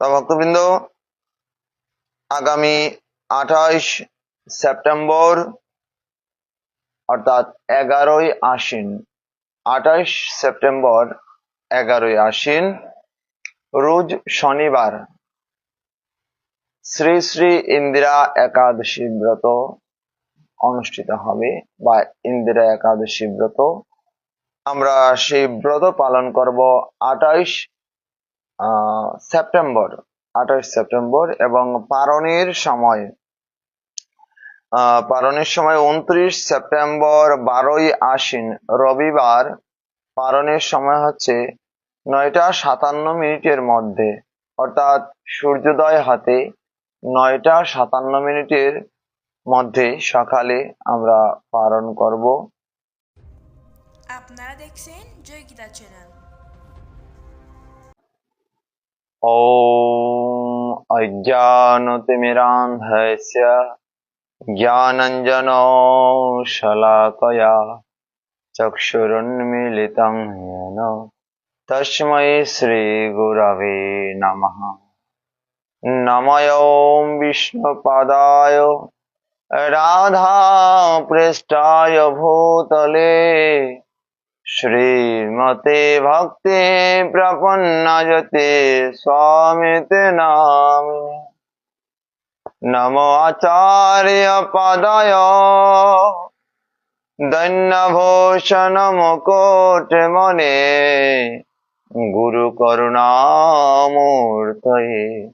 তা ভক্তবৃন্দ, আগামী আঠাইশ সেপ্টেম্বর, অর্থাৎ এগারোই আশ্বিন, আঠাইশ সেপ্টেম্বর এগারোই আশ্বিন, রোজ শনিবার, শ্রী শ্রী ইন্দিরা একাদশী ব্রত অনুষ্ঠিত হবে বা ইন্দিরা একাদশী ব্রত। আমরা সেই ব্রত পালন করব আঠাইশ সেপ্টেম্বর আঠাইশ সেপ্টেম্বর এবং পারণের সময়। পারণের সময় উনত্রিশ সেপ্টেম্বর বারোই আশ্বিন, রবিবার। পারণের সময় হচ্ছে নয়টা সাতান্ন মিনিটের মধ্যে, অর্থাৎ সূর্যোদয় হাতে নয়টা সাতান্ন মিনিটের মধ্যে সকালে আমরা পালন করব। আপনারা দেখছেন জয় গীতা চ্যানেল। ॐ अज्ञानतिमिरान्धस्य ज्ञानञ्जनो शलाकया चक्षुरुन्मीलितं येन। तस्मै श्रीगुरवे नमः। नमयों विष्णुपादाय राधापृष्ठाय भूतले শ্রীমতে ভক্তি প্রপন্নজতে স্বামিত নাম। নম আচার্য পদয়। দৈন্যভূষণ মুকুট মনে গুরু করুণামূর্তয়ে।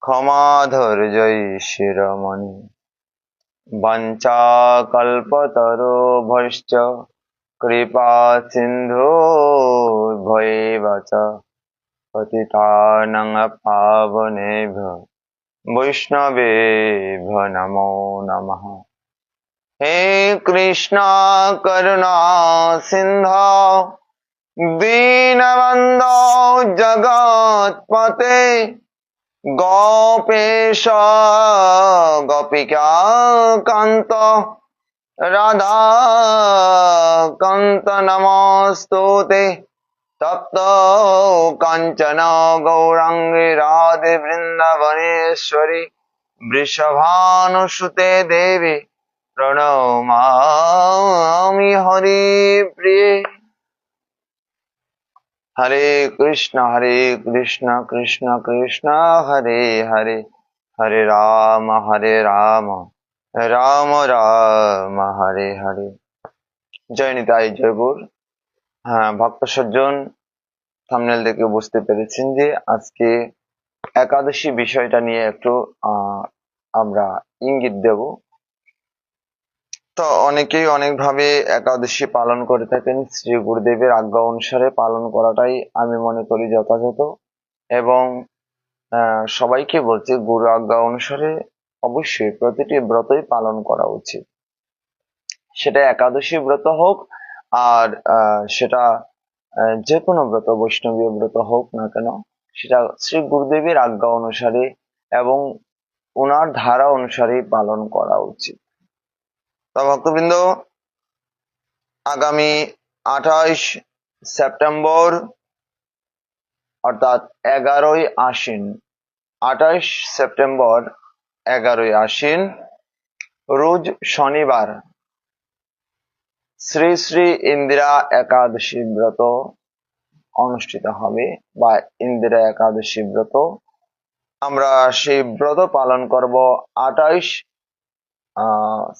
ক্ষমাধর জয় শিরমণি। বঞ্চা কল্পতরো ভৈশ্চ কৃপা সিন্ধু ভৈবচ পতিতানং পাবনেভ্য বৈষ্ণবে নমো নমঃ। হে কৃষ্ণ করুণা সিন্ধ, দীনবন্ধ জগৎপতে গোপেশ গোপিকা কান্ত রাধাকান্ত নমস্তুতে। তপ্ত কাঞ্চন গৌরাঙ্গী রাধে বৃন্দাবনেশ্বরী বৃষভানুসুতে দেবী প্রণমি হরি প্রিয়ে। হরে কৃষ্ণ হরে কৃষ্ণ কৃষ্ণ কৃষ্ণ, হরে হরে হরে রাম হরে রাম। হরে হরে। জয় নিতাই, জয় গুর। হ্যাঁ ভক্ত সজ্জন থামনেল দেখে বুঝতে পেরেছেন যে আজকে একাদশী বিষয়টা নিয়ে একটু আমরা ইঙ্গিত দেব। তো অনেকেই অনেকভাবে একাদশী পালন করে থাকেন। শ্রী গুরুদেবের আজ্ঞা অনুসারে পালন করাটাই আমি মনে করি যথাযথ এবং সবাইকে বলছি, গুরু আজ্ঞা অনুসারে অবশ্যই প্রতিটি ব্রতই পালন করা উচিত। সেটা একাদশী ব্রত হোক আর সেটা যে কোনো ব্রত, বৈষ্ণবীয় ব্রত হোক না কেন, সেটা শ্রী গুরুদেবের আজ্ঞা অনুসারে এবং ওনার ধারা অনুসারেই পালন করা উচিত। তা ভক্তবৃন্দ, আগামী আঠাশ সেপ্টেম্বর, অর্থাৎ এগারোই আশ্বিন, আঠাশ সেপ্টেম্বর এগারোই আশ্বিন, রোজ শনিবার। শ্রী শ্রী ইন্দিরা একাদশী ব্রত অনুষ্ঠিত হবে বা ইন্দিরা একাদশী ব্রত। আমরা সেই ব্রত পালন করব আঠাইশ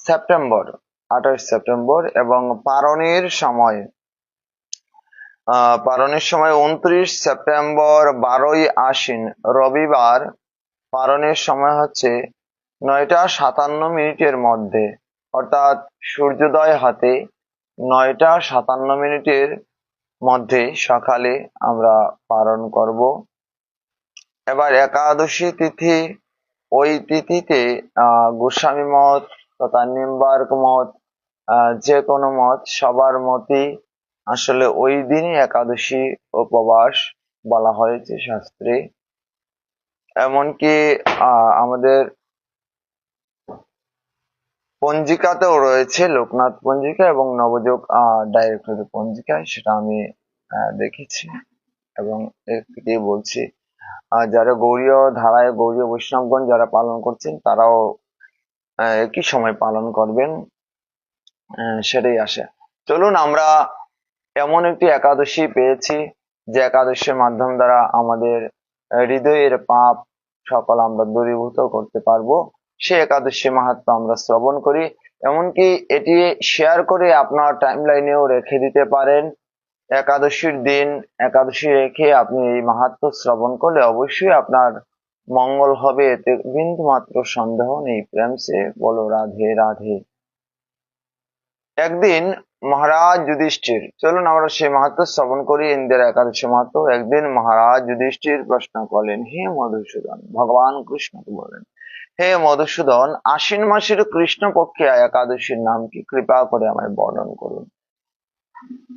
সেপ্টেম্বর আঠাইশ সেপ্টেম্বর এবং পারণের সময়। পারণের সময় উনত্রিশ সেপ্টেম্বর বারোই আশ্বিন, রবিবার। পারণের সময় হচ্ছে নয়টা সাতান্ন মিনিটের মধ্যে, অর্থাৎ সূর্যোদয় হাতে নয়টা সাতান্ন মিনিটের মধ্যে সকালে আমরা পালন করব। এবার একাদশী তিথি, ওই তিথিতে গোস্বামী মত তথা নিম্বার্ক মত যে কোনো মত সবার মতই আসলে ওই দিনই একাদশী উপবাস বলা হয়েছে শাস্ত্রে। এমনকি আমাদের পঞ্জিকাতেও রয়েছে লোকনাথ পঞ্জিকা এবং নবযোগ ডাইরেক্টরি পঞ্জিকায় সেটা আমি দেখেছি এবং এর থেকেই বলছি। আর যারা গৌরীয় ধারায় গৌরীয় বৈষ্ণবগণ যারা পালন করছেন, তারাও একই সময় পালন করবেন সেটাই আসে চলুন আমরা এমন একটি একাদশী পেয়েছি, যে একাদশীর মাধ্যম দ্বারা আমাদের, হৃদয়ের পাপ সকল আমরা দূরীভূত করতে পারব। সে একাদশী মাহাত্ম আমরা শ্রবণ করি। এমনকি এটি শেয়ার করে আপনার টাইম লাইনেও রেখে দিতে পারেন। একাদশীর দিন, একাদশী রেখে আপনি এই মাহাত্ম শ্রবণ করলে অবশ্যই আপনার মঙ্গল হবে। এতে বিন্দু মাত্র সন্দেহ নেই, প্রেম সে বলো, রাধে রাধে। একদিন মহারাজ যুধিষ্ঠির, চলুন আমরা সেই মাহাত্ম শ্রবণ করি ইন্দিরা একাদশী মাহাত্ম। একদিন মহারাজ যুধিষ্ঠির প্রশ্ন করলেন, হে মধুসূদন, ভগবান কৃষ্ণকে বলেন হে মধুসূদন, আশ্বিন মাসের কৃষ্ণ পক্ষে একাদশীর নাম কি? কৃপা করে আমায় বর্ণন করুন।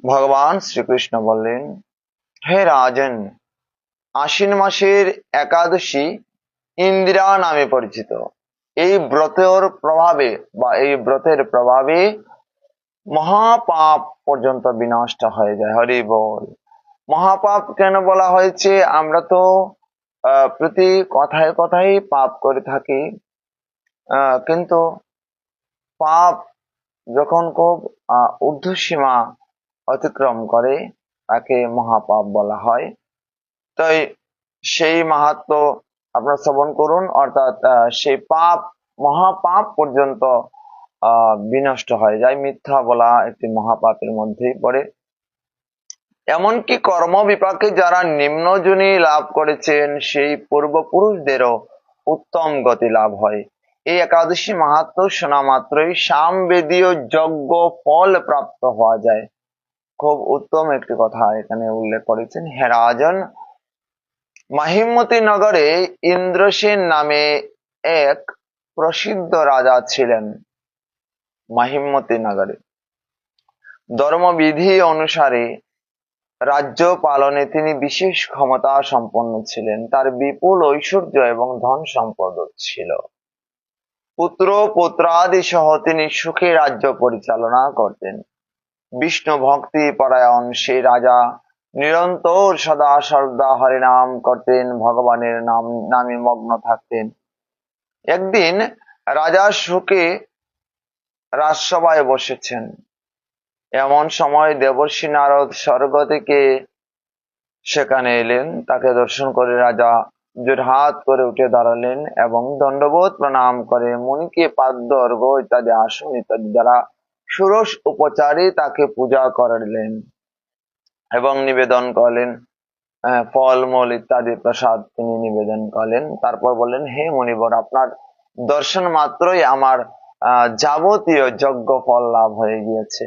ভগবান শ্রীকৃষ্ণ বললেন, হে রাজন, আশ্বিন মাসের একাদশী ইন্দিরা নামে পরিচিত। এই ব্রতের প্রভাবে বা এই ব্রতের প্রভাবে মহাপাপ পর্যন্ত বিনষ্ট হয়ে যায়। হরি বল। মহাপাপ কেন বলা হয়েছে? আমরা তো প্রতি কথায় কথায় পাপ করে থাকি। কিন্তু পাপ যখন খুব ঊর্ধ্বসীমা অতিক্রম করে, তাকে মহাপাপ বলা হয়। তাই সেই মাহাত্ম আপনার শ্রবণ করুন, অর্থাৎ সেই পাপ, মহাপাপ পর্যন্ত বিনষ্ট হয়ে। যায় মিথ্যা বলা একটি মহাপাপের মধ্যেই পড়ে। এমনকি কর্ম বিপাকে যারা নিম্নজনী লাভ করেছেন, সেই পূর্বপুরুষদেরও উত্তম গতি লাভ হয়। এই একাদশী মাহাত্ম শোনা মাত্রই সামবেদীয় যজ্ঞ ফল প্রাপ্ত হওয়া যায়। খুব উত্তম একটি কথা এখানে উল্লেখ করেছেন হে রাজন। মাহিমতি নগরে ইন্দ্রসেন নামে এক প্রসিদ্ধ রাজা ছিলেন মাহিমতি নগরে ধর্মবিধি অনুসারে রাজ্য পালনে তিনি বিশেষ ক্ষমতা সম্পন্ন ছিলেন। তার বিপুল ঐশ্বর্য এবং ধন সম্পদ ছিল। পুত্র, পুত্রাদি সহ তিনি সুখে রাজ্য পরিচালনা করতেন। বিষ্ণু ভক্তি পরায়ণ সেই রাজা নিরন্তর সদা সর্বদা হরিনাম করতেন, ভগবানের নাম, নামে মগ্ন থাকতেন। একদিন রাজা সুখে রাজসভায় বসেছেন। এমন সময় দেবর্ষি নারদ স্বর্গ থেকে সেখানে এলেন। তাকে দর্শন করে রাজা জোরহাত করে উঠে দাঁড়ালেন এবং দণ্ডবোধ প্রণাম করে। মুনিকে পাদ্য অর্ঘ ইত্যাদি আসন ইত্যাদি দ্বারা ষোড়শ উপচারে তাকে পূজা করালেন এবং নিবেদন করলেন ফলমূল ইত্যাদি প্রসাদ তিনি নিবেদন করলেন। তারপর বললেন, হে মণিবর আপনার দর্শন মাত্রই আমার যাবতীয় যজ্ঞ ফল লাভ হয়ে গিয়েছে।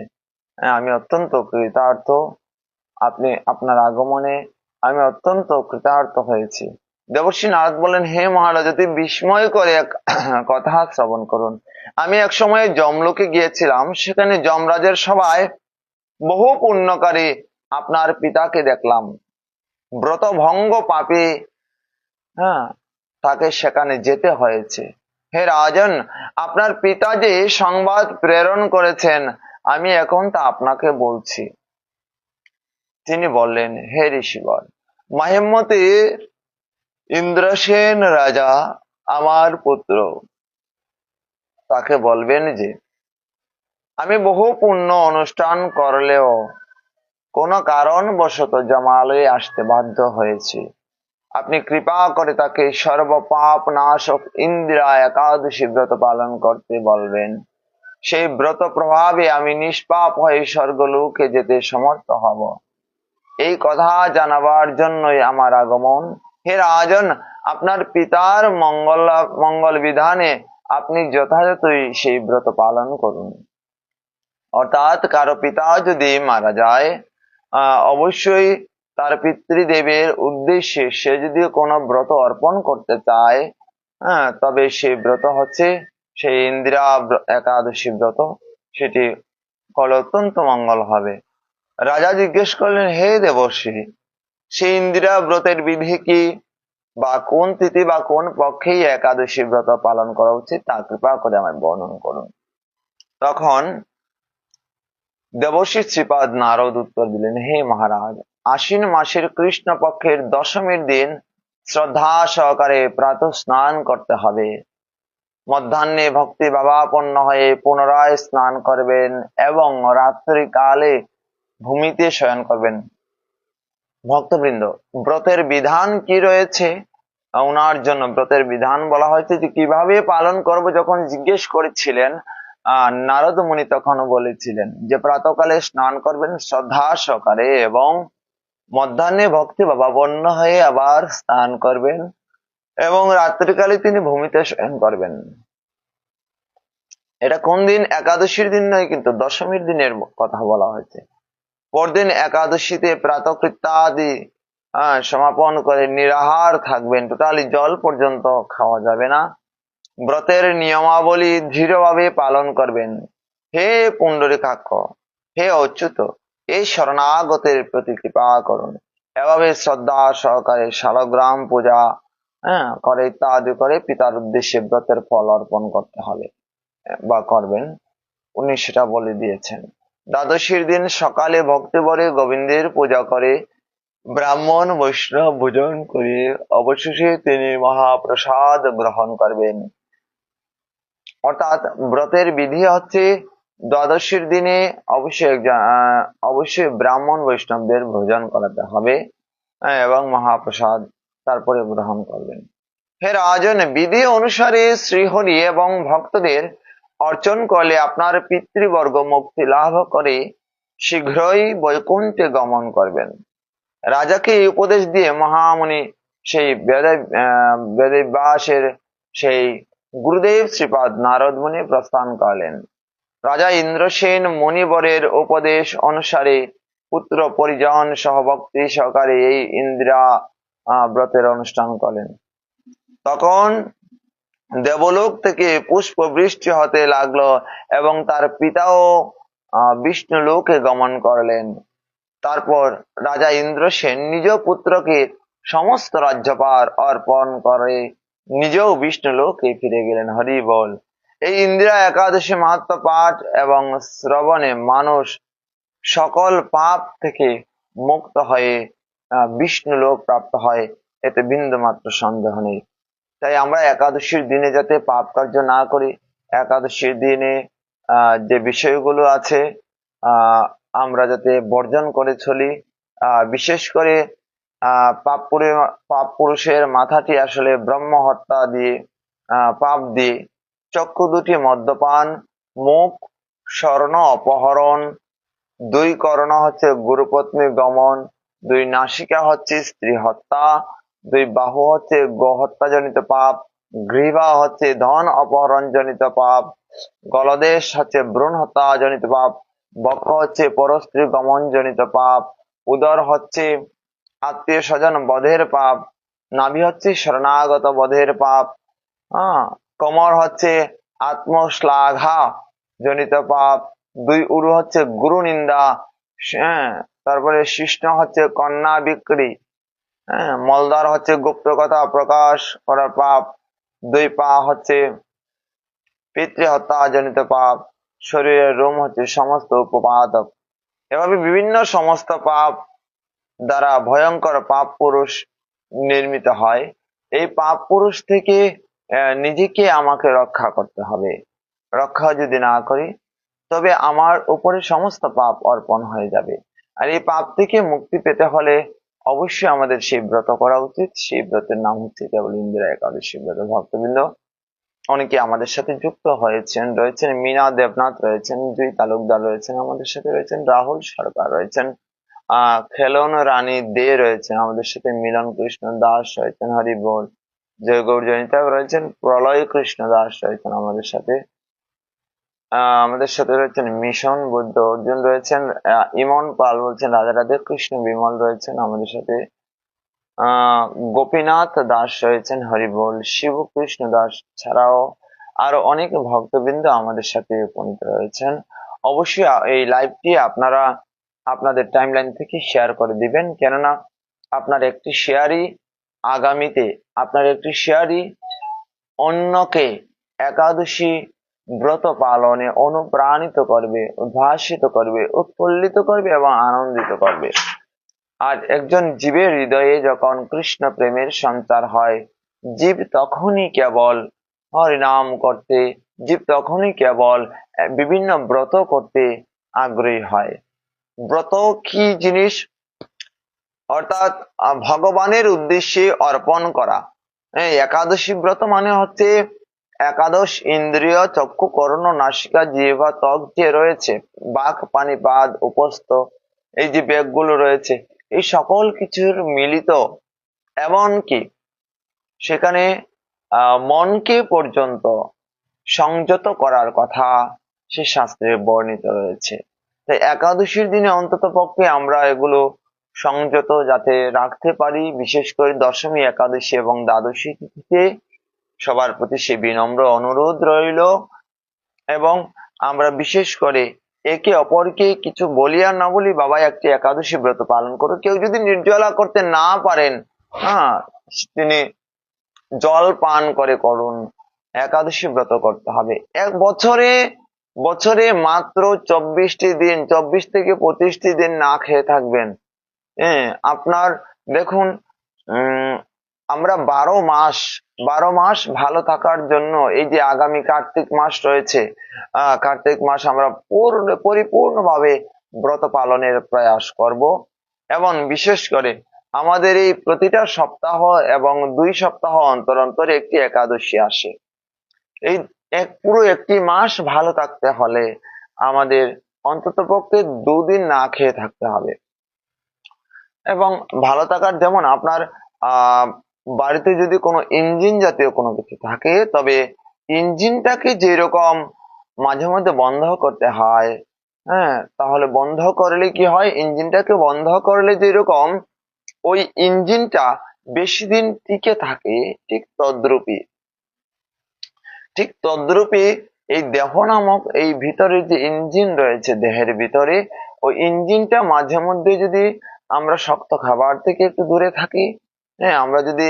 আমি অত্যন্ত কৃতার্থ। আপনি আপনার আগমনে আমি অত্যন্ত কৃতার্থ হয়েছি। দেবর্ষী নারদ বলেন হে মহারাজ অতি বিস্ময় করে এক কথা শ্রবণ করুন। আমি এক সময় জমলোকে গিয়েছিলাম। সেখানে যমরাজের সভায় বহু পুণ্যকারী আপনার পিতাকে দেখলাম। ব্রতভঙ্গ পাপে হ্যাঁ তাকে সেখানে যেতে হয়েছে। হে রাজন, আপনার পিতা যে সংবাদ প্রেরণ করেছেন আমি এখন তা আপনাকে বলছি। তিনি বললেন, হে ঋষিবর মাহিমতি ইন্দ্রসেন রাজা আমার পুত্র। তাকে বলবেন যে, আমি বহু পুণ্য অনুষ্ঠান করলেও কোনো কারণবশত জমালয়ে আসতে বাধ্য হয়েছি। আপনি কৃপা করে তাকে সর্বপাপ নাশক ইন্দিরা একাদশী ব্রত পালন করতে বলবেন। সেই ব্রত প্রভাবে আমি নিষ্পাপ হয়ে স্বর্গলোকে যেতে সমর্থ হব। এই কথা জানাবার জন্যই আমার আগমন। হে রাজন, আপনার পিতার মঙ্গল মঙ্গল বিধানে আপনি যথাযথই সেই ব্রত পালন করুন। অর্থাৎ কারও পিতা যদি মারা যায় অবশ্যই তার পিতৃদেবের উদ্দেশ্যে সে যদি কোনো ব্রত অর্পণ করতে চায় হ্যাঁ তবে সে ব্রত হচ্ছে সেই ইন্দিরা একাদশী ব্রত, সেটি ফলে অত্যন্ত মঙ্গল হবে। রাজা জিজ্ঞেস করলেন, হে দেবশ্রী সেই ইন্দিরা ব্রতের বিধি কি? বা কোন তিথি বা কোন পক্ষেই একাদশী ব্রত পালন করা উচিত? তা কৃপা করে আমায় বর্ণন করুন। তখন দেবশ্রী শ্রীপাদ নারদ উত্তর দিলেন, হে মহারাজ, আশ্বিন মাসের কৃষ্ণ পক্ষের দশমীর দিন শ্রদ্ধা সহকারে প্রাতঃ স্নান করতে হবে। মধ্যাহ্নে ভক্তি ভাবাপন্ন হয়ে পুনরায় স্নান করবেন এবং রাত্রিকালে ভূমিতে শয়ন করবেন। ভক্তবৃন্দ, ব্রতের বিধান কি রয়েছে? ওনার জন্য ব্রতের বিধান বলা হয়েছে যে কীভাবে পালন করব যখন জিজ্ঞেস করেছিলেন নারদ মুনি তখন বলেছিলেন যে প্রাতকালে স্নান করবেন শ্রদ্ধা সকালে এবং মধ্যাহ্নে ভক্তি ভাবাপন্ন হয়ে আবার স্নান করবেন। এবং রাত্রিকালে তিনি ভূমিতে শয়ন করবেন। এটা কোন দিন? একাদশীর দিন নয়, কিন্তু দশমীর দিনের কথা বলা হয়েছে। পরদিন একাদশীতে প্রাতকৃত্যাদি সমাপন করে নিরাহার থাকবেন। টোটালি জল পর্যন্ত খাওয়া যাবে না। ব্রতের নিয়মাবলী দৃঢ়ভাবে পালন করবেন। হে পুণ্ডরিকাক্ষ, হে অচ্যুত এই শরণাগতের প্রতি কৃপা করুন। এভাবে শ্রদ্ধা সহকারে শালগ্রাম পূজা হ্যাঁ করে ইত্যাদি করে পিতার উদ্দেশ্যে ব্রতের ফল অর্পণ করতে হবে বা করবেন। উনি সেটা বলে দিয়েছেন। দ্বাদশীর দিন সকালে ভক্তিবরে গোবিন্দের পূজা করে ব্রাহ্মণ বৈষ্ণব ভোজন করে অবশেষে তিনি মহাপ্রসাদ গ্রহণ করবেন। অর্থাৎ ব্রতের বিধি হচ্ছে দ্বাদশীর দিনে অবশ্যই অবশ্যই ব্রাহ্মণ বৈষ্ণবদের ভোজন করাতে হবে হ্যাঁ, এবং মহাপ্রসাদ তারপরে গ্রহণ করবেন। হে রাজন বিধি অনুসারে শ্রীহরি এবং ভক্তদের অর্চন করলে আপনার পিতৃবর্গ মুক্তি লাভ করে শীঘ্রই বৈকুণ্ঠে গমন করবেন। রাজাকে এই উপদেশ দিয়ে মহামুনি সেই বেদে আহ, বেদব্যাসের সেই গুরুদেব শ্রীপাদ নারদ মুনি প্রস্থান করলেন। রাজা ইন্দ্রসেন মুনিবরের উপদেশ অনুসারে পুত্র পরিজন সহভক্তি সহকারে এই ইন্দিরা ব্রতের অনুষ্ঠান করেন। তখন দেবলোক থেকে পুষ্প বৃষ্টি হতে লাগল এবং তার পিতাও বিষ্ণু লোকে গমন করলেন। তারপর রাজা ইন্দ্রসেন নিজ পুত্রকে সমস্ত রাজ্যপার অর্পণ করে নিজেও বিষ্ণু লোকে ফিরে গেলেন। হরি বল। এই ইন্দিরা একাদশী মাহাত্ম পাঠ এবং শ্রবণে মানুষ সকল পাপ থেকে মুক্ত হয়ে বিষ্ণু লোক প্রাপ্ত হয়, এতে বিন্দু মাত্র সন্দেহ নেই। তাই আমরা একাদশীর দিনে যাতে পাপ কার্য না করি, একাদশীর দিনে যে বিষয়গুলো আছে আমরা যাতে বর্জন করে চলি বিশেষ করে পাপ পাপ পুরুষের মাথাটি আসলে ব্রহ্ম হত্যা দিয়ে পাপ দিয়ে চক্ষু দুটি মদ্যপান, মুখ, স্বর্ণ অপহরণ, দুই কর্ণ হচ্ছে গুরুপত্নী গমন দুই নাসিকা হচ্ছে স্ত্রী হত্যা, দুই বাহু হচ্ছে গোহত্যা জনিত পাপ গ্রীবা হচ্ছে ধন অপহরণ জনিত পাপ, গলদেশ হচ্ছে ভ্রূণ হত্যা জনিত পাপ বক্ষ হচ্ছে পরস্ত্রী গমন জনিত পাপ, উদর হচ্ছে আত্মীয় স্বজন বধের পাপ, নাভি হচ্ছে শরণাগত বধের পাপ হ্যাঁ কোমর হচ্ছে আত্মশ্লাঘা জনিত পাপ, দুই উরু হচ্ছে গুরু নিন্দা হ্যাঁ তারপরে শিষ্ণ হচ্ছে কন্যা বিক্রি। হ্যাঁ মলদার হচ্ছে গুপ্ত কথা প্রকাশ করার পাপ। দুই পা হচ্ছে পিতৃ হত্যা জনিত পাপ। শরীরের রোম হচ্ছে সমস্ত উপপাদক। এভাবে বিভিন্ন সমস্ত পাপ দ্বারা ভয়ঙ্কর পাপ পুরুষ নির্মিত হয়। এই পাপ পুরুষ থেকে নিজেকে আমাকে রক্ষা করতে হবে। রক্ষা যদি না করি, তবে আমার উপরে সমস্ত পাপ অর্পণ হয়ে যাবে। আর এই পাপ থেকে মুক্তি পেতে হলে অবশ্যই আমাদের সেই ব্রত করা উচিত। সেই ব্রতের নাম হচ্ছে কেবল ইন্দিরা একাদশী ব্রত। ভক্তবৃন্দ, অনেকে আমাদের সাথে যুক্ত হয়েছেন, রয়েছেন, মিনা দেবনাথ রয়েছেন দুই তালুকদার রয়েছেন, আমাদের সাথে রয়েছেন রাহুল সরকার রয়েছেন আহ খেলন রানী দে রয়েছেন, আমাদের সাথে মিলন কৃষ্ণ দাস রয়েছেন হরি বল জয় গৌর জনিতা রয়েছেন, প্রলয় কৃষ্ণ দাস রয়েছেন আমাদের সাথে। আমাদের সাথে রয়েছেন মিশন বুদ্ধ অর্জুন রয়েছেন ইমন পাল বলছেন রাধা রাধে কৃষ্ণ বিমল রয়েছেন আমাদের সাথে। গোপীনাথ দাস রয়েছেন, হরিবল, শিব কৃষ্ণ দাস ছাড়াও আরও অনেক ভক্তবৃন্দ আমাদের সাথে উপনীত রয়েছেন। অবশ্যই এই লাইভটি আপনারা আপনাদের টাইমলাইন থেকে শেয়ার করে দিবেন। কেননা আপনার একটি শেয়ারই আগামীতে, আপনার একটি শেয়ারই অন্যকে একাদশী ব্রত পালনে অনুপ্রাণিত করবে, উদ্ভাসিত করবে, উৎফুল্লিত করবে এবং আনন্দিত করবে। আর একজন জীবের হৃদয়ে যখন কৃষ্ণ প্রেমের সঞ্চার হয়, জীব তখনই কেবল হরিনাম করতে, জীব তখনই কেবল বিভিন্ন ব্রত করতে আগ্রহী হয়। ব্রত কি জিনিস? অর্থাৎ ভগবানের উদ্দেশ্যে অর্পণ করা। একাদশী ব্রত মানে হচ্ছে একাদশ ইন্দ্রিয় চক্ষু করণ নাসিকা জিহ্বা ত্বক যে রয়েছে, বাক, পানিপাদ, উপস্থ, এই যে ব্যাগগুলো রয়েছে, এই সকল কিছুর মিলিত এমনকি সেখানে মনকে পর্যন্ত সংযত করার কথা সে শাস্ত্রে বর্ণিত রয়েছে। তাই একাদশীর দিনে অন্তত পক্ষে আমরা এগুলো সংযত যাতে রাখতে পারি, বিশেষ করে দশমী একাদশী এবং দ্বাদশী তিথিতে সবার প্রতি সে বিনম্র অনুরোধ রইল এবং আমরা বিশেষ করে একে অপরকে কিছু বলি আর না বলি বাবা একটি একাদশী ব্রত পালন করো কেউ যদি নির্জলা করতে না পারেন হ্যাঁ তিনি জল পান করে করুন। একাদশী ব্রত করতে হবে। এক বছরে বছরে মাত্র চব্বিশটি দিন, চব্বিশ থেকে পঁচিশটি দিন না খেয়ে থাকবেন। হ্যাঁ আপনার দেখুন আমরা বারো মাস বারো মাস ভালো থাকার জন্য এই যে আগামী কার্তিক মাস রয়েছে কার্তিক মাস আমরা পূর্ণ, পরিপূর্ণভাবে ব্রত পালনের প্রয়াস করব এবং বিশেষ করে আমাদের এই প্রতিটা সপ্তাহ এবং দুই সপ্তাহ অন্তর অন্তর একটি একাদশী আসে। এই এক, পুরো একটি মাস ভালো থাকতে হলে আমাদের অন্তত পক্ষে দুদিন না খেয়ে থাকতে হবে। এবং ভালো থাকার যেমন আপনার, আহ বাড়িতে যদি কোনো ইঞ্জিন জাতীয় কোনো কিছু থাকে, তবে ইঞ্জিনটাকে যেরকম মাঝে মধ্যে বন্ধ করতে হয় হ্যাঁ তাহলে বন্ধ করলে কি হয়? ইঞ্জিনটাকে বন্ধ করলে যেরকম ওই ইঞ্জিনটা বেশি দিন টিকে থাকে, ঠিক তদ্রূপই ঠিক তদ্রূপে এই দেহ নামক এই ভিতরে যে ইঞ্জিন রয়েছে দেহের ভিতরে, ওই ইঞ্জিনটা মাঝে মধ্যে যদি আমরা শক্ত খাবার থেকে একটু দূরে থাকি হ্যাঁ আমরা যদি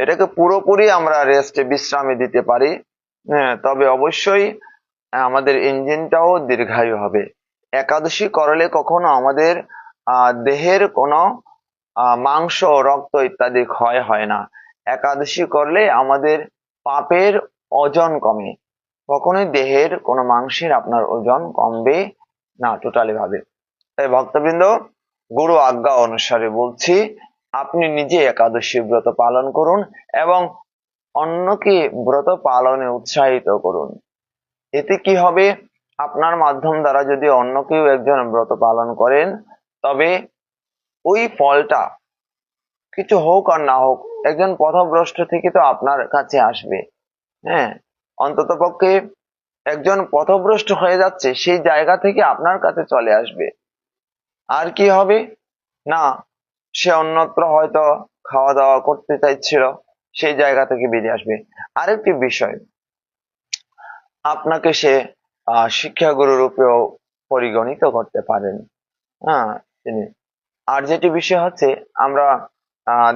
এটাকে পুরোপুরি আমরা রেস্টে বিশ্রামে দিতে পারি হ্যাঁ তবে অবশ্যই আমাদের ইঞ্জিনটাও দীর্ঘায়ু হবে। একাদশী করলে কখনো আমাদের দেহের কোনো মাংস, রক্ত ইত্যাদি ক্ষয় হয় না। একাদশী করলে আমাদের পাপের ওজন কমে। কখনোই দেহের কোনো মাংসের আপনার ওজন কমবে না টোটালি ভাবে। তাই ভক্তবৃন্দ, গুরু আজ্ঞা অনুসারে বলছি আপনি নিজে একাদশী ব্রত পালন করুন এবং অন্যকে ব্রত পালনে উৎসাহিত করুন। এতে কি হবে? আপনার মাধ্যম দ্বারা যদি অন্য কেউ একজন ব্রত পালন করেন, তবে ওই ফলটা কিছু হোক আর না হোক, একজন পথভ্রষ্ট থেকে তো আপনার কাছে আসবে। হ্যাঁ অন্তত পক্ষে একজন পথভ্রষ্ট হয়ে যাচ্ছে, সেই জায়গা থেকে আপনার কাছে চলে আসবে। আর কি হবে? না সে অন্যত্র হয়তো খাওয়া দাওয়া করতে চাইছিল, সেই জায়গা থেকে বেরিয়ে আসবে। আরেকটি বিষয়, আপনাকে সে শিক্ষাগুরু রূপেও পরিগণিত করতে পারেন। হ্যাঁ তিনি। আর যেটি বিষয় হচ্ছে, আমরা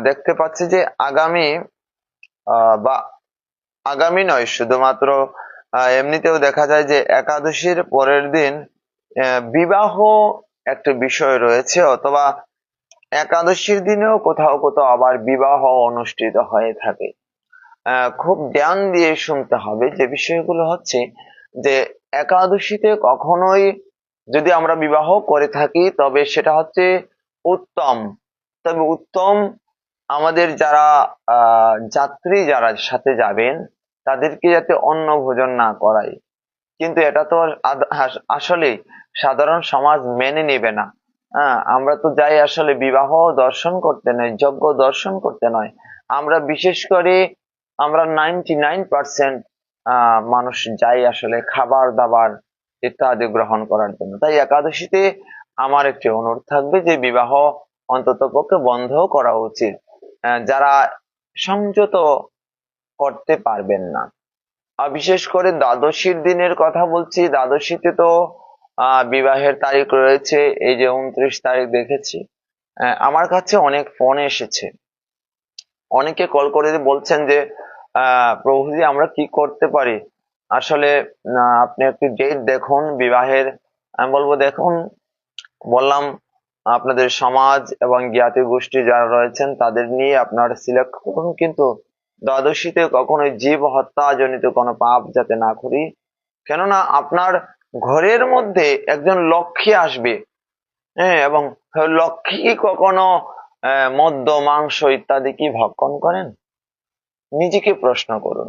দেখতে পাচ্ছি যে আগামী বা আগামী নয়, শুধুমাত্র এমনিতেও দেখা যায় যে একাদশীর পরের দিন বিবাহ একটা বিষয় রয়েছে অথবা একাদশীর দিনেও কোথাও কোথাও আবার বিবাহ অনুষ্ঠিত হয়ে থাকে। খুব ধ্যান দিয়ে শুনতে হবে যে বিষয়গুলো হচ্ছে যে একাদশীতে কখনোই যদি আমরা বিবাহ করে থাকি, তবে সেটা হচ্ছে উত্তম। তবে উত্তম আমাদের যারা যাত্রী যারা সাথে যাবেন, তাদেরকে যাতে অন্ন ভোজন না করায়। কিন্তু এটা তো আসলে সাধারণ সমাজ মেনে নেবে না। হ্যাঁ আমরা তো যাই আসলে বিবাহ দর্শন করতে নয়, যজ্ঞ দর্শন করতে নয়। আমরা বিশেষ করে আমরা নাইনটি নাইন পার্সেন্ট মানুষ যাই আসলে খাবার দাবার ইত্যাদি গ্রহণ করার জন্য। তাই একাদশীতে আমার একটি অনুরোধ থাকবে যে বিবাহ অন্তত পক্ষে বন্ধ করা উচিত। যারা সংযত করতে পারবেন না। বিশেষ করে দ্বাদশীর দিনের কথা বলছি, দ্বাদশীতে তো বিবাহের তারিখ রয়েছে, এই যে উনত্রিশ তারিখ দেখেছি। আমার কাছে অনেক ফোন এসেছে। অনেকে কল করে বলছেন যে প্রভুজি, আমরা কি করতে পারি? আসলে আপনি একটি ডেট দেখুন, বিবাহের, আমি বলব, দেখুন, বললাম, আপনাদের সমাজ এবং জ্ঞাতি গোষ্ঠী যারা রয়েছেন, তাদের নিয়ে আপনারা সিলেক্ট করুন, কিন্তু দ্বাদশীতে কখনোই জীব হত্যা জনিত কোনো পাপ যাতে না করি। কেননা, আপনার ঘরের মধ্যে একজন লক্ষ্মী আসবে হ্যাঁ এবং লক্ষ্মী কি কখনো মদ্য, মাংস ইত্যাদি কি ভক্ষণ করেন? নিজেকে প্রশ্ন করুন।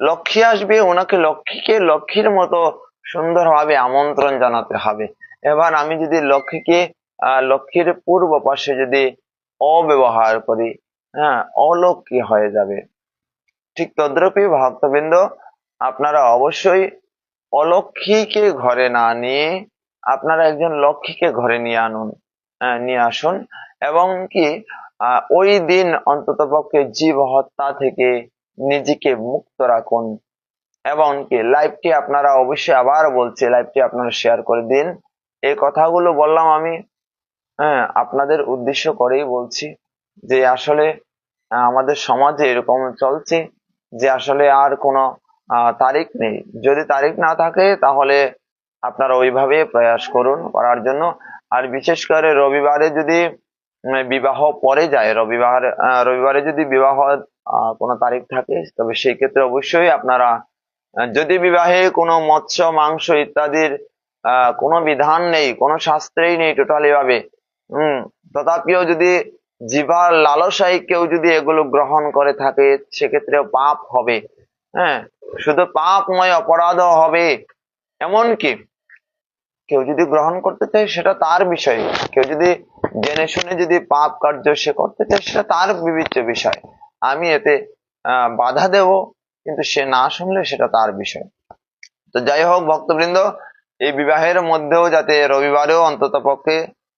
লক্ষ্মী আসবে, ওনাকে লক্ষ্মীকে লক্ষ্মীর মতো সুন্দরভাবে আমন্ত্রণ জানাতে হবে। এবার আমি যদি লক্ষ্মীকে লক্ষ্মীর পূর্ব পাশে যদি অব্যবহার করি হ্যাঁ অলক্ষ্মী হয়ে যাবে। ঠিক তদ্রূপই ভক্তবৃন্দ, আপনারা অবশ্যই অলক্ষ্মীকে ঘরে না নিয়ে আপনারা একজন লক্ষ্মীকে ঘরে নিয়ে আনুন নিয়ে আসুন। এবং কি ওই দিন অন্তত পক্ষে জীব হত্যা থেকে নিজেকে মুক্ত রাখুন। এবং কি, লাইভটি আপনারা অবশ্যই আবার বলছি, লাইভটি আপনারা শেয়ার করে দিন। এই কথাগুলো বললাম আমি হ্যাঁ আপনাদের উদ্দেশ্য করেই বলছি যে আসলে আমাদের সমাজে এরকম চলছে যে আসলে আর কোনো তারিখ নেই। যদি তারিখ না থাকে, তাহলে আপনারা ওইভাবে প্রয়াস করুন করার জন্য। আর বিশেষ করে রবিবারে যদি বিবাহ পরে যায়, রবিবার রবিবারে যদি বিবাহ কোনো তারিখ থাকে, তবে সেই ক্ষেত্রে অবশ্যই আপনারা যদি বিবাহে কোনো মৎস্য, মাংস ইত্যাদির কোনো বিধান নেই, কোনো শাস্ত্রেই নেই টোটালি ভাবে হম তথাপিও যদি জিভার লালসায় কেউ যদি এগুলো গ্রহণ করে থাকে সেক্ষেত্রে পাপ হবে। হ্যাঁ শুধু পাপময় অপরাধও হবে। এমনকি কেউ যদি গ্রহণ করতে চায়, সেটা তার বিষয়। কেউ যদি জেনে শুনে যদি পাপ কার্য সে করতে চায়, সেটা তার বিবেচ্য বিষয়। আমি এতে বাধা দেব, কিন্তু সে না শুনলে সেটা তার বিষয়। তো যাই হোক, ভক্তবৃন্দ, এই বিবাহের মধ্যেও যাতে রবিবারেও অন্তত পক্ষে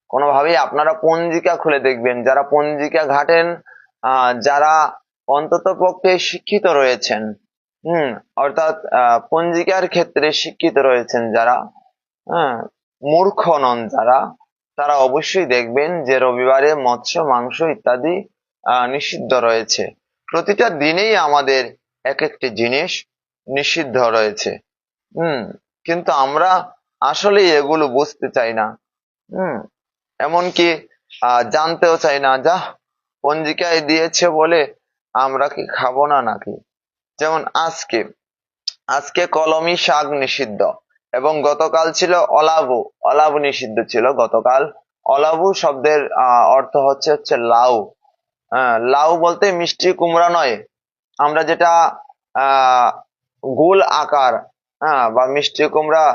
কোনোভাবেই আপনারা পঞ্জিকা খুলে দেখবেন। যারা পঞ্জিকা ঘাটেন যারা অন্তত পক্ষে শিক্ষিত রয়েছেন হুম অর্থাৎ পঞ্জিকার ক্ষেত্রে শিক্ষিত রয়েছেন যারা হ্যাঁ মূর্খ নন যারা তারা অবশ্যই দেখবেন যে রবিবারে মৎস্য মাংস ইত্যাদি নিষিদ্ধ রয়েছে। প্রতিটা দিনেই আমাদের এক একটি জিনিস নিষিদ্ধ রয়েছে। হুম কিন্তু আমরা আসলে এগুলো বুঝতে চাই না। হুম এমনকি আহ, জানতেও চাই না যা পঞ্জিকায় দিয়েছে বলে আমরা কি খাব না নাকি? যেমন আজকে। আজকে কলমি শাক নিষিদ্ধ এবং গতকাল ছিল অলাবু। অলাবু নিষিদ্ধ ছিল গতকাল। অলাবু শব্দের অর্থ হচ্ছে হচ্ছে লাউ। লাউ বলতে মিষ্টি কুমড়া নয়। আমরা যেটা গোল আকার হ্যাঁ বা মিষ্টি কুমড়া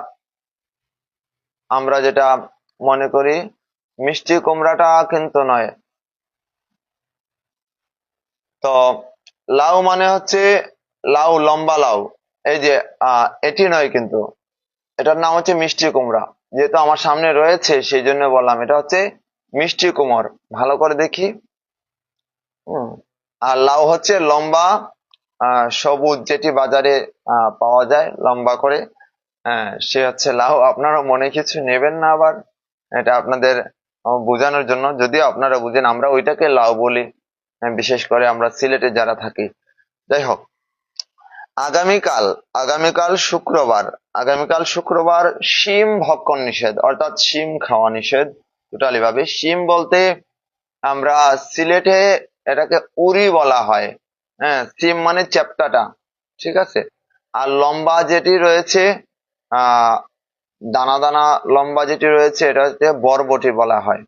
আমরা যেটা মনে করি, মিষ্টি কুমড়াটা কিন্তু নয়। তো, লাউ মানে হচ্ছে লাউ, লম্বা লাউ। এই যে এটি নয় কিন্তু। এটার নাম হচ্ছে মিষ্টি কুমড়া। যেহেতু আমার সামনে রয়েছে, সেই জন্য বললাম, এটা হচ্ছে মিষ্টি কুমড়। ভালো করে দেখি। আর লাউ হচ্ছে লম্বা সবুজ, যেটি বাজারে পাওয়া যায়, লম্বা করে। সে হচ্ছে লাউ। আপনারা মনে কিছু নেবেন না আবার। এটা আপনাদের বোঝানোর জন্য। যদিও আপনারা বুঝেন, আমরা ওইটাকে লাউ বলি। বিশেষ করে আমরা সিলেটে যারা থাকি। যাই হোক। আগামীকাল আগামীকাল শুক্রবার আগামীকাল শুক্রবার শিম ভক্ষণ নিষেধ, অর্থাৎ শিম খাওয়া নিষেধ টোটালি ভাবে শিম বলতে আমরা সিলেটে এটাকে উরি বলা হয়। হ্যাঁ সিম মানে চ্যাপ্টাটা, ঠিক আছে? আর লম্বা যেটি রয়েছে দানা দানা লম্বা যেটি রয়েছে এটা হচ্ছে বরবটি বলা হয়।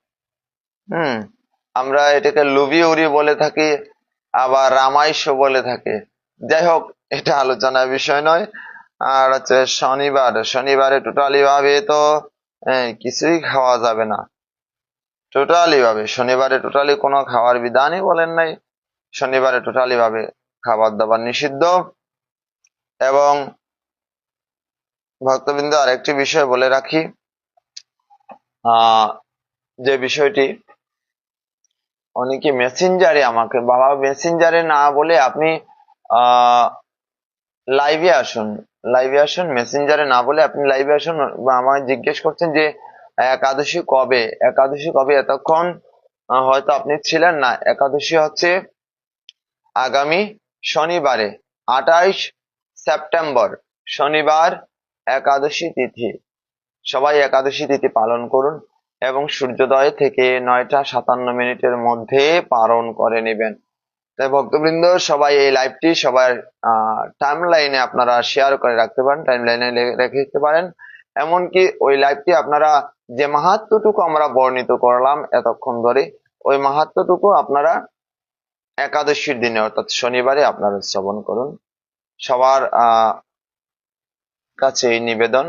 হুম, আমরা এটাকে লুবি উরি বলে থাকি, আবার রামাইশ বলে থাকি। যাই হোক এটা আলোচনার বিষয় নয়। আর হচ্ছে শনিবার, শনিবারে টোটালি ভাবে তো কিছুই খাওয়া যাবে না। টোটালি ভাবে, শনিবারে টোটালি কোনো খাওয়ার বিধানই বলেন নাই। শনিবারে টোটালি ভাবে খাবার দাবার নিষিদ্ধ। এবং ভক্তবৃন্দ, আরেকটি বিষয় বলে রাখি। যে বিষয়টি অনেকে মেসেঞ্জারে আমাকে, বাবা মেসেঞ্জারে না বলে আপনি লাইভে আসুন। লাইভে আসুন মেসেঞ্জারে না বলে আপনি লাইভে আসুন বা আমাকে জিজ্ঞেস করছেন যে, একাদশী কবে? একাদশী কবে? এতক্ষণ হয়তো আপনি ছিলেন না। একাদশী হচ্ছে আগামী শনিবারে, আঠাইশ সেপ্টেম্বর, শনিবার একাদশী তিথি। সবাই একাদশী তিথি পালন করুন এবং সূর্যোদয় থেকে নয়টা সাতান্ন মিনিটের মধ্যে পালন করে নেবেন। তাই ভক্তবৃন্দ, সবাই এই লাইভটি সবার টাইম লাইনে আপনারা শেয়ার করে রাখতে পারেন টাইম লাইনে রেখে দিতে পারেন। এমনকি ওই লাইভটি আপনারা যে মাহাত্মটুকু আমরা বর্ণিত করলাম এতক্ষণ ধরে, ওই মাহাত্মটুকু আপনারা একাদশীর দিনে, অর্থাৎ শনিবারে আপনারা শ্রবণ করুন। সবার কাছে এই নিবেদন,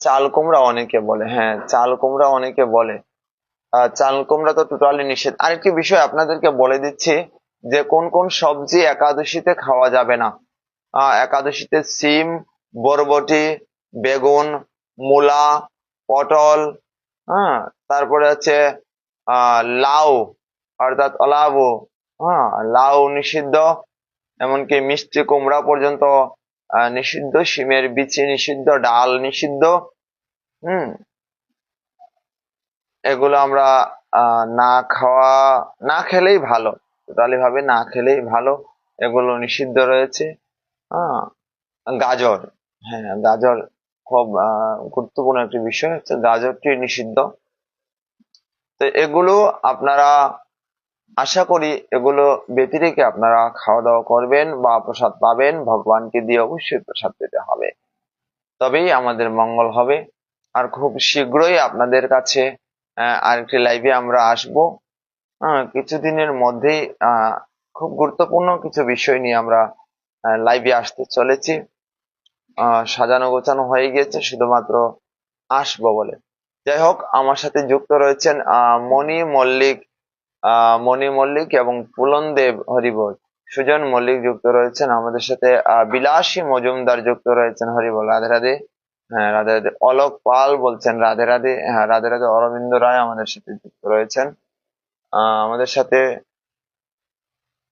চাল কুমড়া অনেকে বলে হ্যাঁ চাল কুমড়া অনেকে বলে। চাল কুমড়া তো টোটালি নিষেধ। আরেকটি বিষয় আপনাদেরকে বলে দিচ্ছি যে কোন কোন সবজি একাদশীতে খাওয়া যাবে না। একাদশীতে সিম, বরবটি, বেগুন, মূলা, পটল হ্যাঁ তারপরে হচ্ছে লাউ, অর্থাৎ অলাবু হ্যাঁ লাউ নিষিদ্ধ, এমনকি মিষ্টি কুমড়া পর্যন্ত নিষিদ্ধ সিমের বিচি নিষিদ্ধ, ডাল নিষিদ্ধ, হুম। এগুলো আমরা না খাওয়া, না খেলেই ভালো। টোটালি ভাবে না খেলেই ভালো। এগুলো নিষিদ্ধ রয়েছে। হ্যাঁ। গাজর। হ্যাঁ গাজর খুব গুরুত্বপূর্ণ একটি বিষয়। হচ্ছে গাজরটি নিষিদ্ধ। তো এগুলো আপনারা আশা করি এগুলো ব্যতি রেখে আপনারা খাওয়া দাওয়া করবেন বা প্রসাদ পাবেন। ভগবানকে দিয়ে অবশ্যই প্রসাদ পেতে হবে। তবেই আমাদের মঙ্গল হবে। আর খুব শীঘ্রই আপনাদের কাছে আরেকটি লাইভে আমরা আসব। কিছুদিনের মধ্যেই খুব গুরুত্বপূর্ণ কিছু বিষয় নিয়ে আমরা লাইভে আসতে চলেছি। সাজানো গোছানো হয়ে গিয়েছে, শুধুমাত্র আসব বলে। যাই হোক, আমার সাথে যুক্ত রয়েছেন মণি মল্লিক মণি মল্লিক এবং পুলন দেব হরিবল। সুজন মল্লিক যুক্ত রয়েছেন, আমাদের সাথে বিলাসী মজুমদার যুক্ত রয়েছেন হরিবল। রাধে রাধে। হ্যাঁ রাধে রাধে। অলোক পাল বলছেন, রাধে রাধে। হ্যাঁ রাধে রাধে। অরবিন্দ রায় আমাদের সাথে যুক্ত রয়েছেন। আমাদের সাথে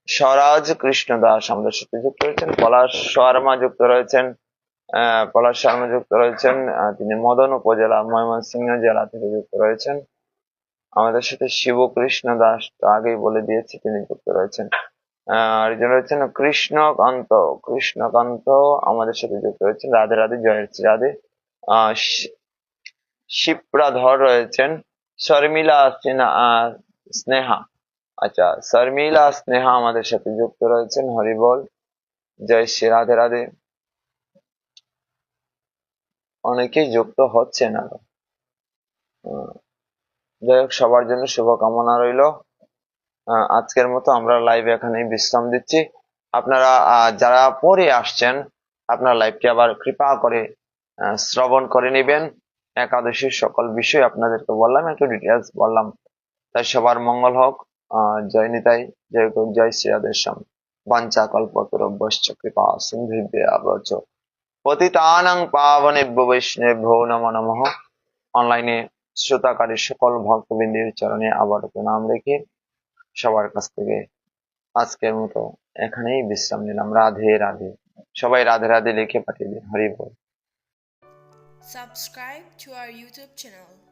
স্বরাজ কৃষ্ণ দাস আমাদের সাথে যুক্ত রয়েছেন পলাশ শর্মা যুক্ত রয়েছেন পলাশ শর্মা যুক্ত রয়েছেন তিনি মদন উপজেলা ময়মনসিংহ জেলা থেকে যুক্ত রয়েছেন। আমাদের সাথে শিবকৃষ্ণ দাস আগেই বলে দিয়েছি তিনি যুক্ত রয়েছেন। আহ, আরেকজন রয়েছেন কৃষ্ণকান্ত কৃষ্ণকান্ত আমাদের সাথে যুক্ত রয়েছেন রাধে রাধে জয়ের শ্রী রাধে। আহ, শিপ্রাধর রয়েছেন শর্মিলা সিনহা স্নেহা। আচ্ছা শর্মিলা স্নেহা আমাদের সাথে যুক্ত রয়েছেন। হরিবল জয় শ্রী রাধে রাধে। অনেকেই যুক্ত হচ্ছে না উম, যাই হোক সবার জন্য শুভকামনা রইল। আজকের মতো আমরা লাইভ এখানেই বিশ্রাম দিচ্ছি। আপনারা যারা পরে আসছেন আপনারা লাইভটি আবার কৃপা করে শ্রবণ করে নেবেন। একাদশীর সকল বিষয় আপনাদেরকে বললাম একটু ডিটেলস বললাম। তাই সবার মঙ্গল হোক। জয় নিতাই জয় গুরু, জয় শ্রী রাধেশ্যাম বাঞ্চা কল্পতরভ্যশ্চ কৃপা সিন্ধুভ্যে আবচ পতিতানাং পাবনেভ্য বৈষ্ণবেভ্যো নমো নমঃ। অনলাইনে শ্রোতাকারী সকল ভক্তবৃন্দের চরণে আবার প্রণাম রেখে সবার কাছ থেকে আজকের মতো এখানেই বিশ্রাম নিলাম। রাধে রাধে। সবাই রাধে রাধে লিখে পাঠিয়ে দিন। হরি বল। Subscribe to our YouTube channel.